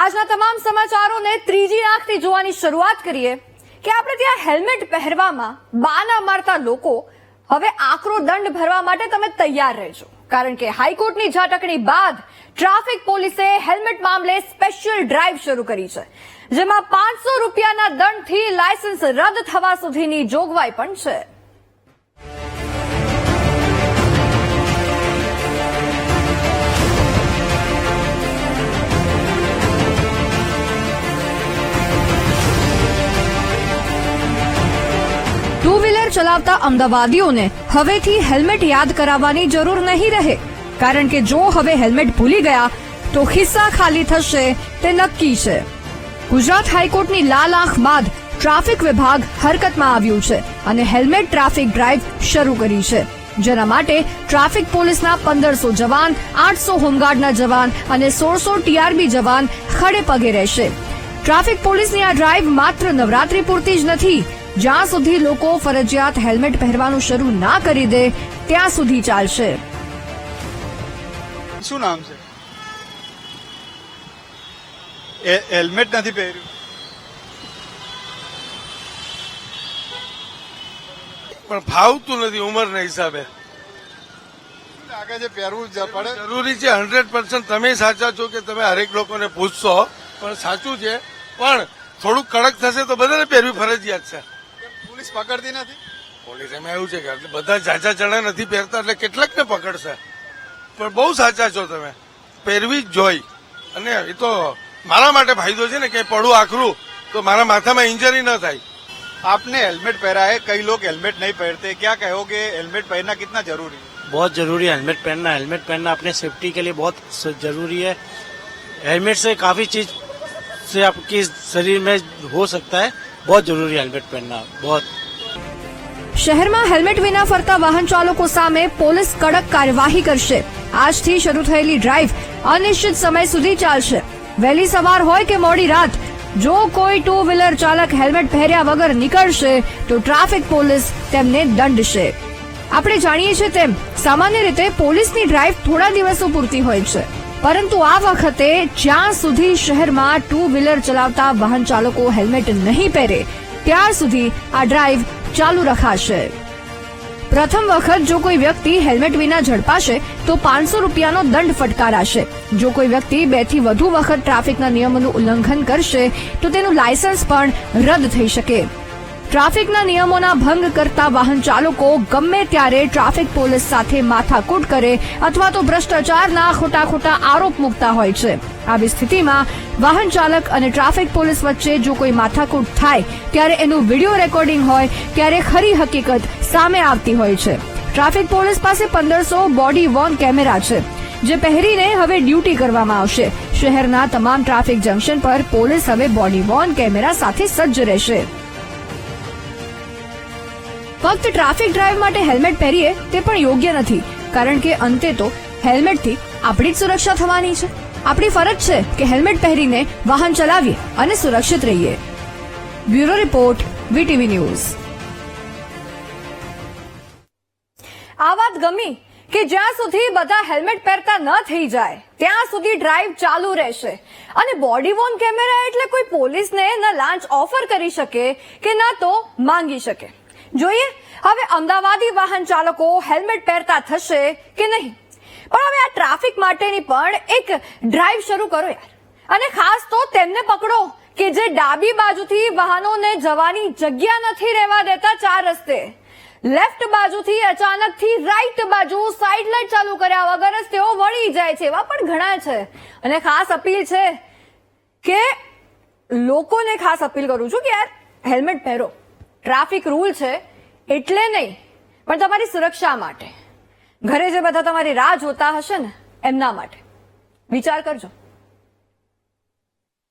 આજના તમામ સમાચારોને ત્રીજી આંખથી જોવાની શરૂઆત કરીએ કે આપણે ત્યાં હેલ્મેટ પહેરવામાં બાના મારતા લોકો હવે આકરો દંડ ભરવા માટે તમે તૈયાર રહેજો. કારણ કે હાઈકોર્ટની ઝાટકણી બાદ ટ્રાફિક પોલીસે હેલ્મેટ મામલે સ્પેશિયલ ડ્રાઈવ શરૂ કરી છે, જેમાં પાંચસો રૂપિયાના દંડથી લાયસન્સ રદ થવા સુધીની જોગવાઈ પણ છે. ચલાવતા અમદાવાદીઓને હવેથી હેલ્મેટ યાદ કરાવવાની જરૂર નહીં રહે. કારણ કે જો હવે હેલ્મેટ ભૂલી ગયા, તો ખિસ્સા ખાલી થશે, તે નક્કી છે. ગુજરાત હાઈકોર્ટની લાલ આંખ બાદ ટ્રાફિક વિભાગ હરકતમાં આવ્યું છે અને હેલ્મેટ ટ્રાફિક ડ્રાઈવ શરૂ કરી છે. જેના માટે ટ્રાફિક પોલીસના પંદરસો જવાન, આઠસો હોમગાર્ડના જવાન અને સોળસો ટીઆરબી જવાન ખડે પગે રહેશે. ટ્રાફિક પોલીસની આ ડ્રાઈવ માત્ર નવરાત્રી પૂરતી જ નથી જ્યાં સુધી લોકો ફરજિયાત હેલ્મેટ પહેરવાનું શરૂ ના કરી દે ત્યાં સુધી ચાલશે. શું નામ છે? હેલ્મેટ નથી પહેર્યું. પણ ફાવતું નથી ઉંમરના હિસાબે. લાગે છે પહેરવું જ પડે? જરૂરી છે હંડ્રેડ પર્સન્ટ તમે સાચા છો કે તમે હરેક લોકોને પૂછશો પણ સાચું છે. પણ થોડુંક કડક થશે તો બધાને પહેરવી ફરજિયાત છે. પોલીસ પકડતી નથી પોલીસ એમાં એવું છે કે એટલે બધા જાજા જણા નથી પહેરતા એટલે કેટલાક ને પકડશે પણ બહુ સાચા છો તમે પહેરવી જ જોઈ અને એ તો મારા માટે ફાયદો છે ને કે પડું આખરું તો મારા માથામાં ઇન્જરી ન થાય आपने हेलमेट पहना है कई लोग हेलमेट नहीं पहनते क्या कहोगे हेलमेट पहनना कितना जरूरी है बहुत जरूरी है हेलमेट पहनना हेलमेट पहनना अपने सेफ्टी के लिए बहुत स- जरूरी है हेलमेट से काफी चीज से आपकी शरीर में हो सकता है बहुत जरूरी है हेलमेट पहनना बहुत શહેરમાં હેલ્મેટ વિના ફરતા વાહન ચાલકો સામે પોલીસ કડક કાર્યવાહી કરશે આજથી શરૂ થયેલી ડ્રાઈવ અનિશ્ચિત સમય સુધી ચાલશે વહેલી સવાર હોય કે મોડી રાત જો કોઈ ટુ વ્હીલર ચાલક હેલ્મેટ પહેર્યા વગર નીકળશે તો ટ્રાફિક પોલીસ તેમને દંડશે આપણે જાણીએ છીએ તેમ સામાન્ય રીતે પોલીસની ડ્રાઈવ થોડા દિવસો પૂરતી હોય છે પરંતુ આ વખતે જ્યાં સુધી શહેરમાં ટુ વ્હીલર ચલાવતા વાહન ચાલકો હેલ્મેટ નહીં પહેરે ત્યાર સુધી આ ડ્રાઈવ ચાલુ રખાશે. પ્રથમ વખત જો કોઈ વ્યક્તિ હેલ્મેટ વિના ઝડપાશે, તો પાંચસો રૂપિયાનો દંડ ફટકારાશે. જો કોઈ વ્યક્તિ બેથી વધુ વખત ટ્રાફિકના નિયમોનું ઉલ્લંઘન કરશે, તો તેનું લાયસન્સ પણ રદ થઈ શકે. ટ્રાફિકના નિયમોના ભંગ કરતા વાહન ચાલકો ગમે ત્યારે ટ્રાફિક પોલીસ સાથે માથાકૂટ કરે અથવા તો ભ્રષ્ટાચારના ખોટા ખોટા આરોપ મૂકતા હોય છે. આવી સ્થિતિમાં વાહન ચાલક અને ટ્રાફિક પોલીસ વચ્ચે જો કોઈ માથાકૂટ થાય ત્યારે એનું વીડિયો રેકોર્ડિંગ હોય ત્યારે ખરી હકીકત સામે આવતી હોય છે. ટ્રાફિક પોલીસ પાસે પંદરસો બોડી વોર્ન કેમેરા છે, જે પહેરીને હવે ડ્યુટી કરવામાં આવશે. શહેરના તમામ ટ્રાફિક જંકશન પર પોલીસ હવે બોડી વોર્ન કેમેરા સાથે સજ્જ રહેશે. ફક્ત ટ્રાફિક ડ્રાઈવ માટે હેલ્મેટ પહેરીએ તે પણ યોગ્ય નથી, કારણ કે અંતે તો હેલ્મેટથી આપણી જ સુરક્ષા થવાની છે. આપણી ફરજ છે કે હેલ્મેટ પહેરીને વાહન ચલાવીએ અને સુરક્ષિત રહીએ. Bureau report, VTV news. આ વાત ગમી કે જ્યાં સુધી બધા હેલ્મેટ પહેરતા ન થઈ જાય, ત્યાં સુધી ડ્રાઈવ ચાલુ રહેશે. અને બોડી વોર્ન કેમેરા એટલે કોઈ પોલીસને ન લાંચ ઓફર કરી શકે કે ન તો માંગી શકે. જોઈએ, હવે અમદાવાદી વાહન ચાલકો હેલ્મેટ પહેરતા થશે કે નહીં? પણ હવે આ ટ્રાફિક માટેની પણ એક ડ્રાઈવ શરૂ કરો યાર. અને ખાસ તો તેમને પકડો, કે જે ડાબી બાજુથી વાહનોને જવાની જગ્યા નથી રહેવા દેતા ચાર રસ્તે. લેફ્ટ બાજુથી અચાનકથી રાઈટ બાજુ સાઈડ લાઈટ ચાલુ કર્યા વગર જ તેઓ વળી જાય છે એવા પણ ઘણા છે. અને ખાસ અપીલ છે કે લોકોને ખાસ અપીલ કરું છું કે યાર, હેલ્મેટ પહેરો. ટ્રાફિક રૂલ છે એટલે નહીં, પણ તમારી સુરક્ષા માટે. ઘરે જે બધા તમારી રાહ જોતા હશે ને એમના માટે. વિચાર કરજો.